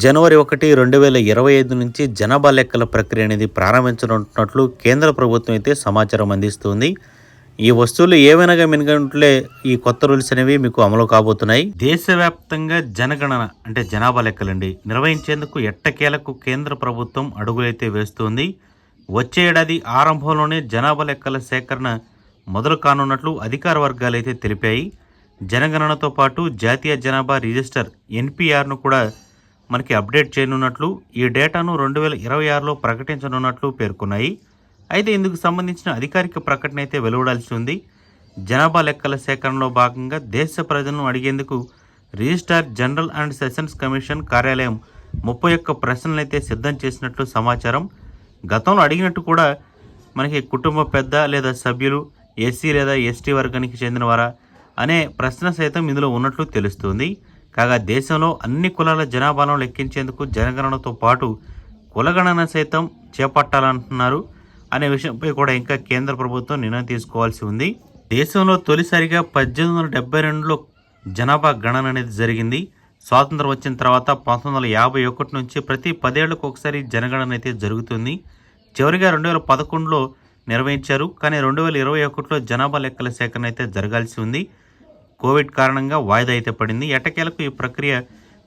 జనవరి ఒకటి రెండు వేల ఇరవై ఐదు నుంచి జనాభా లెక్కల ప్రక్రియ అనేది ప్రారంభించనున్నట్లు కేంద్ర ప్రభుత్వం అయితే సమాచారం అందిస్తుంది. ఈ వస్తువులు ఏవైనా మినగంట్లే ఈ కొత్త రూల్స్ అనేవి మీకు అమలు కాబోతున్నాయి. దేశవ్యాప్తంగా జనగణన అంటే జనాభా లెక్కలండి నిర్వహించేందుకు ఎట్టకేలకు కేంద్ర ప్రభుత్వం అడుగులైతే వేస్తుంది. వచ్చే ఏడాది ఆరంభంలోనే జనాభా లెక్కల సేకరణ మొదలు కానున్నట్లు అధికార వర్గాలు అయితే తెలిపాయి. జనగణనతో పాటు జాతీయ జనాభా రిజిస్టర్ ఎన్పిఆర్ను కూడా మనకి అప్డేట్ చేయనున్నట్లు ఈ డేటాను రెండు వేల ఇరవై ఆరులో ప్రకటించనున్నట్లు పేర్కొన్నాయి. అయితే ఇందుకు సంబంధించిన అధికారిక ప్రకటన అయితే వెలువడాల్సి ఉంది. జనాభా లెక్కల సేకరణలో భాగంగా దేశ ప్రజలను అడిగేందుకు registrar general and census commission కార్యాలయం ముప్పై ఒక్క ప్రశ్నలైతే సిద్ధం చేసినట్లు సమాచారం. గతంలో అడిగినట్టు కూడా మనకి కుటుంబ పెద్ద లేదా సభ్యులు ఎస్సీ లేదా ఎస్టీ వర్గానికి చెందినవారా అనే ప్రశ్న సైతం ఇందులో ఉన్నట్లు తెలుస్తుంది. కాగా దేశంలో అన్ని కులాల జనాభాను లెక్కించేందుకు జనగణనతో పాటు కులగణన సైతం చేపట్టాలంటున్నారు అనే విషయంపై కూడా ఇంకా కేంద్ర ప్రభుత్వం నిర్ణయం తీసుకోవాల్సి ఉంది. దేశంలో తొలిసారిగా పద్దెనిమిది వందల డెబ్బై రెండులో జనాభా గణన అనేది జరిగింది. స్వాతంత్రం వచ్చిన తర్వాత పంతొమ్మిది వందల యాభై ఒకటి నుంచి ప్రతి పదేళ్ళకు ఒకసారి జనగణన అయితే జరుగుతుంది. చివరిగా రెండు వేల పదకొండులో నిర్వహించారు. కానీ రెండు వేల ఇరవై ఒకటిలో జనాభా లెక్కల సేకరణ అయితే జరగాల్సి ఉంది. కోవిడ్ కారణంగా వాయిదా అయితే పడింది. ఎట్టకేలకు ఈ ప్రక్రియ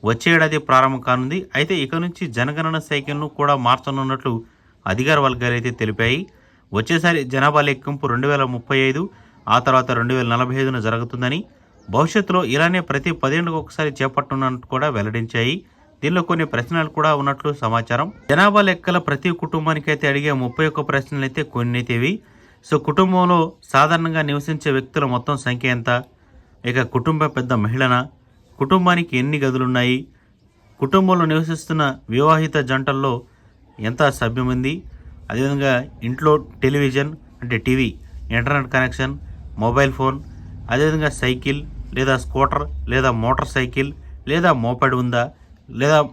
వచ్చే ఏడాది ప్రారంభం కానుంది. అయితే ఇక నుంచి జనగణన సైకిల్ను కూడా మార్చనున్నట్లు అధికార వర్గాలు అయితే తెలిపాయి. వచ్చేసారి జనాభా లెక్కింపు రెండు వేల ముప్పై ఐదు ఆ తర్వాత రెండు వేల నలభై ఐదున జరుగుతుందని భవిష్యత్తులో ఇలానే ప్రతి పదేళ్ళకు ఒకసారి చేపట్టనున్నట్టు కూడా వెల్లడించాయి. దీనిలో కొన్ని ప్రశ్నలు కూడా ఉన్నట్లు సమాచారం. జనాభా లెక్కల ప్రతి కుటుంబానికి అయితే అడిగే ముప్పై ఒక్క ప్రశ్నలు అయితే కొన్ని అయితే ఇవి సో కుటుంబంలో సాధారణంగా నివసించే వ్యక్తుల మొత్తం సంఖ్య ఎంత? ఇక కుటుంబ పెద్ద మహిళన? కుటుంబానికి ఎన్ని గదులున్నాయి? కుటుంబంలో నివసిస్తున్న వివాహిత జంటల్లో ఎంత సభ్యం ఉంది? అదేవిధంగా ఇంట్లో టెలివిజన్ అంటే TV internet connection mobile phone అదేవిధంగా సైకిల్ లేదా స్కూటర్ లేదా మోటార్ సైకిల్ లేదా మోపెడ్ ఉందా? లేదా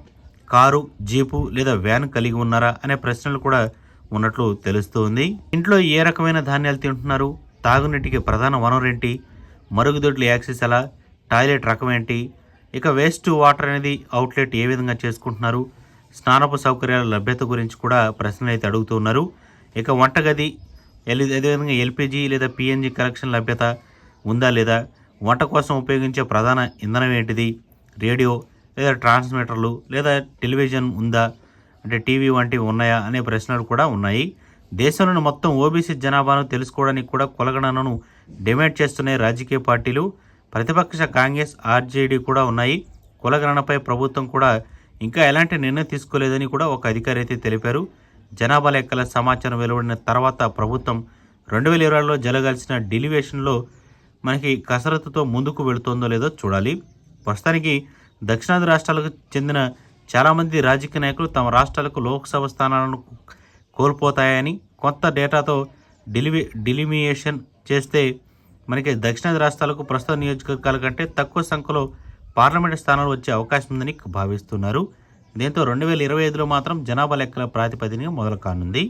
కారు జీపు లేదా వ్యాన్ కలిగి ఉన్నారా? అనే ప్రశ్నలు కూడా ఉన్నట్లు తెలుస్తుంది. ఇంట్లో ఏ రకమైన ధాన్యాలు తింటున్నారు? తాగునీటికి ప్రధాన వనరు ఏంటి మరుగుదొడ్లు యాక్సెస్ ఎలా టాయిలెట్ రకం ఏంటి? ఇక వేస్ట్ వాటర్ అనేది అవుట్లెట్ ఏ విధంగా చేసుకుంటున్నారు? స్నానపు సౌకర్యాల లభ్యత గురించి కూడా ప్రశ్నలు అయితే అడుగుతున్నారు ఇక వంటగది ఎల్ అదేవిధంగా ఎల్పిజి లేదా పిఎన్జి కనెక్షన్ లభ్యత ఉందా లేదా? వంట కోసం ఉపయోగించే ప్రధాన ఇంధనం ఏంటిది? రేడియో లేదా ట్రాన్స్మిటర్లు లేదా టెలివిజన్ ఉందా? అంటే టీవీ వంటివి ఉన్నాయా అనే ప్రశ్నలు కూడా ఉన్నాయి. దేశంలోని మొత్తం ఓబీసీ జనాభాను తెలుసుకోవడానికి కూడా కులగణనను డిమాండ్ చేస్తున్నాయి రాజకీయ పార్టీలు ప్రతిపక్ష కాంగ్రెస్ ఆర్జేడీ కూడా ఉన్నాయి. కులగణనపై ప్రభుత్వం కూడా ఇంకా ఎలాంటి నిర్ణయం తీసుకోలేదని కూడా ఒక అధికారి అయితే తెలిపారు. జనాభా లెక్కల సమాచారం వెలువడిన తర్వాత ప్రభుత్వం రెండు వేల ఇరవైలో జరగాల్సిన డెలివేషన్లో మనకి కసరత్తుతో ముందుకు వెళుతుందో లేదో చూడాలి. ప్రస్తుతానికి దక్షిణాది రాష్ట్రాలకు చెందిన చాలామంది రాజకీయ నాయకులు తమ రాష్ట్రాలకు లోక్సభ స్థానాలను కోల్పోతాయని కొత్త డేటాతో డిలివి డిలిమియేషన్ చేస్తే మనకి దక్షిణాది రాష్ట్రాలకు ప్రస్తుత నియోజకవర్గాల కంటే తక్కువ సంఖ్యలో పార్లమెంటు స్థానాలు వచ్చే అవకాశం ఉందని భావిస్తున్నారు. దీంతో రెండు వేల ఇరవై ఐదులో మాత్రం జనాభా లెక్కల ప్రాతిపదికన మొదలు కానుంది